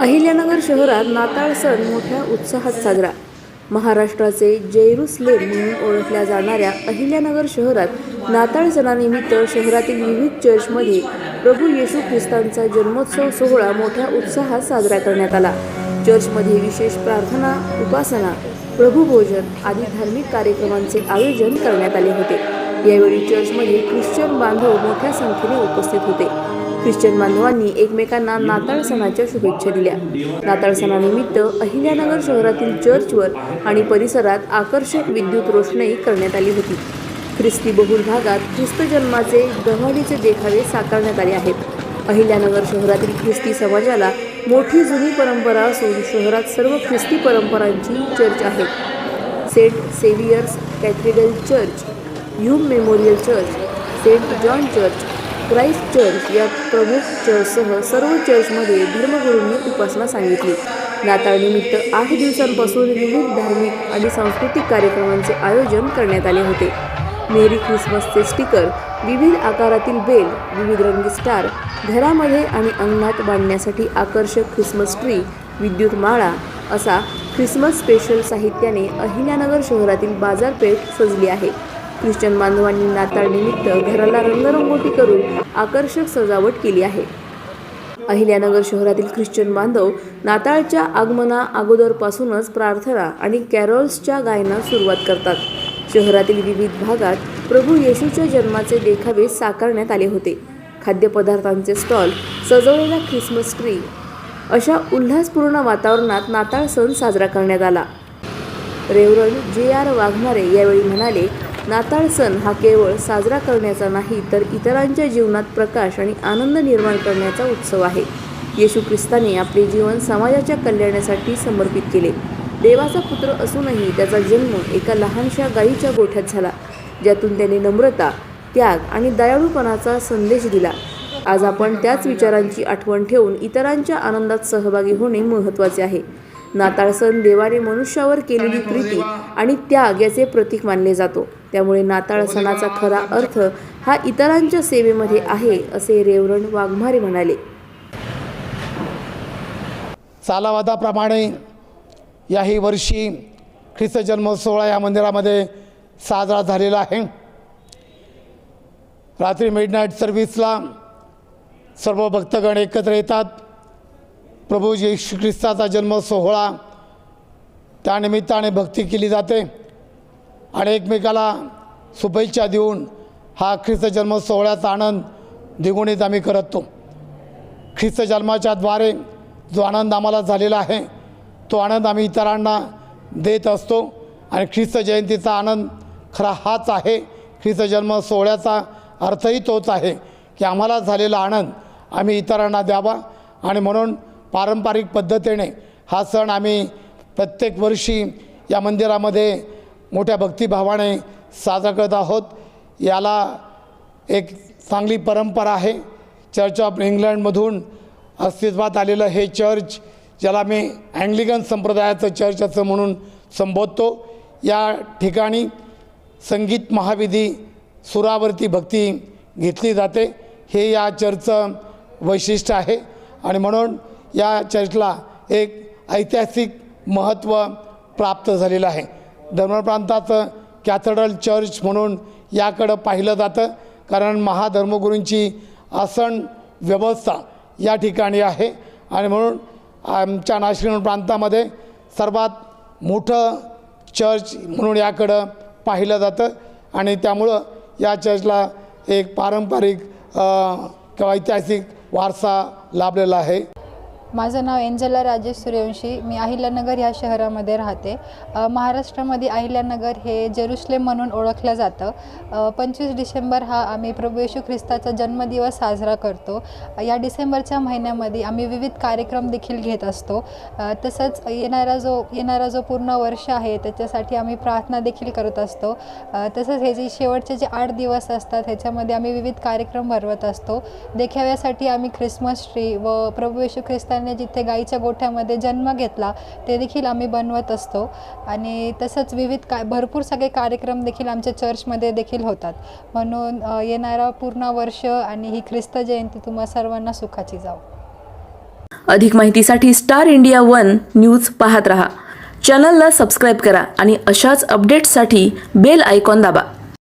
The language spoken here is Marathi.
अहिल्यानगर शहरात नाताळ सण मोठ्या उत्साहात साजरा. महाराष्ट्राचे जेरुसलेम म्हणून ओळखल्या जाणाऱ्या अहिल्यानगर शहरात नाताळ सणानिमित्त शहरातील विविध चर्चमध्ये प्रभू येशू ख्रिस्तांचा जन्मोत्सव सोहळा मोठ्या उत्साहात साजरा करण्यात आला. चर्चमध्ये विशेष प्रार्थना उपासना प्रभूभोजन आदी धार्मिक कार्यक्रमांचे आयोजन करण्यात आले होते. यावेळी चर्चमध्ये ख्रिश्चन बांधव मोठ्या संख्येने उपस्थित होते. ख्रिश्चन बांधवांनी एकमेकांना नाताळ सणाच्या शुभेच्छा दिल्या. नाताळ सणानिमित्त अहिल्यानगर शहरातील चर्चवर आणि परिसरात आकर्षक विद्युत रोषणाई करण्यात आली होती. ख्रिस्ती बहुल भागात ख्रिस्त जन्माचे गव्हाडीचे देखावे साकारण्यात आले आहेत. अहिल्यानगर शहरातील ख्रिस्ती समाजाला मोठी जुनी परंपरा असून शहरात सर्व ख्रिस्ती परंपरांची चर्च आहे. Saint Saviour's Cathedral Church Hume Memorial Church Saint John Church Christ Church या प्रमुख चर्चसह सर्व चर्चमध्ये धर्मगुरूंनी उपासना सांगितली. नाताळनिमित्त आठ दिवसांपासून विविध धार्मिक आणि सांस्कृतिक कार्यक्रमांचे आयोजन करण्यात आले होते. मेरी ख्रिसमसचे स्टिकर विविध आकारातील बेल विविध रंगी स्टार घरामध्ये आणि अंगणात बांधण्यासाठी आकर्षक ख्रिसमस ट्री विद्युत माळा असा ख्रिसमस स्पेशल साहित्याने अहिल्यानगर शहरातील बाजारपेठ सजली आहे. ख्रिश्चन बांधवांनी नाताळनिमित्त घराला रंगरंगोटी करून आकर्षक सजावट केली आहे. अहिल्यानगर शहरातील ख्रिश्चन बांधव नाताळच्या आगमना अगोदरपासूनच प्रार्थना आणि कॅरोल्सच्या गायनास सुरुवात करतात. शहरातील विविध भागात प्रभू येशूच्या जन्माचे देखावे साकारण्यात आले होते. खाद्यपदार्थांचे स्टॉल सजवलेला ख्रिसमस ट्री अशा उल्हासपूर्ण वातावरणात नाताळ सण साजरा करण्यात आला. रेवरन जे आर वाघमारे यावेळी म्हणाले नाताळ सण हा केवळ साजरा करण्याचा नाही तर इतरांच्या जीवनात प्रकाश आणि आनंद निर्माण करण्याचा उत्सव आहे. येशू ख्रिस्ताने आपले जीवन समाजाच्या कल्याणासाठी समर्पित केले. देवाचा पुत्र असूनही त्याचा जन्म एका लहानशा गायीच्या गोठ्यात झाला ज्यातून त्याने नम्रता त्याग आणि दयाळूपणाचा संदेश दिला. आज आपण त्याच विचारांची आठवण ठेवून इतरांच्या आनंदात सहभागी होणे महत्त्वाचे आहे. नाताळ सण देवाने मनुष्यावर केलेली प्रीती आणि त्याग याचे प्रतीक मानले जातो. त्यामुळे नाताळ सणाचा खरा अर्थ हा इतरांच्या सेवेमध्ये आहे असे रेवरण वाघमारे म्हणाले. सालावादाप्रमाणे याही वर्षी ख्रिस्त जन्म सोहळा या मंदिरामध्ये साजरा झालेला आहे. रात्री मिडनाईट सर्व्हिसला सर्व भक्तगण एकत्र येतात. प्रभू येशू ख्रिस्ताचा जन्म सोहळा त्यानिमित्ताने भक्ती केली जाते आणि एकमेकाला शुभेच्छा देऊन हा ख्रिस्त जन्म सोहळ्याचा आनंद द्विगुणित आम्ही करतो ख्रिस्त जन्माच्या द्वारे जो आनंद आम्हाला झालेला आहे तो आनंद आम्ही इतरांना देत असतो आणि ख्रिस्त जयंतीचा आनंद खरा हाच आहे. ख्रिस्त जन्म सोहळ्याचा अर्थही तोच आहे की आम्हाला झालेला आनंद आम्ही इतरांना द्यावा आणि म्हणून पारंपरिक पद्धतीने हा सण आम्ही प्रत्येक वर्षी या मंदिरामध्ये मोठ्या भक्तिभावाने साजरा करत आहोत. याला एक चांगली परंपरा आहे. चर्च ऑफ इंग्लंडमधून अस्तित्वात आलेलं हे चर्च ज्याला मी अँग्लिकन संप्रदायाचं चर्च असं म्हणून संबोधतो. या ठिकाणी संगीत महाविधी सुरावरती भक्ती घेतली जाते. हे या चर्चचं वैशिष्ट्य आहे. आणि म्हणून या चर्चला एक ऐतिहासिक महत्त्व प्राप्त झालेलं आहे. धर्मप्रांताचं कॅथेड्रल चर्च म्हणून याकडं पाहिलं जातं कारण महाधर्मगुरूंची आसन व्यवस्था या ठिकाणी आहे. आणि म्हणून आमच्या नाशिक प्रांतामध्ये सर्वात मोठं चर्च म्हणून याकडं पाहिलं जातं. आणि त्यामुळं या चर्चला एक पारंपरिक किंवा ऐतिहासिक वारसा लाभलेला आहे. माझं नाव एंजला राजेश सूर्यवंशी. मी अहिल्यानगर ह्या शहरामध्ये राहते. महाराष्ट्रामध्ये अहिल्यानगर हे जेरुसलेम म्हणून ओळखलं जातं. पंचवीस डिसेंबर हा आम्ही प्रभू येशू ख्रिस्ताचा जन्मदिवस साजरा करतो. या डिसेंबरच्या महिन्यामध्ये आम्ही विविध कार्यक्रम देखील घेत असतो. तसंच येणारा जो येणारा जो पूर्ण वर्ष आहे त्याच्यासाठी आम्ही प्रार्थना देखील करत असतो. तसंच हे जे शेवटचे जे आठ दिवस असतात ह्याच्यामध्ये आम्ही विविध कार्यक्रम भरवत असतो. देखाव्यासाठी आम्ही ख्रिसमस ट्री व प्रभू येशू माणसाने जिथे गाईच्या गोठ्यामध्ये जन्म घेतला ते देखील आम्ही बनवत असतो. आणि तसंच विविध का भरपूर सगळे कार्यक्रम देखील आमच्या चर्चमध्ये देखील होतात. म्हणून येणारा पूर्ण वर्ष आणि ही ख्रिस्त जयंती तुम्हा सर्वांना सुखाची जाऊ अधिक माहितीसाठी स्टार इंडिया वन न्यूज पाहत रहा. चॅनलला सबस्क्राईब करा आणि अशाच अपडेट्ससाठी बेल आयकॉन दाबा.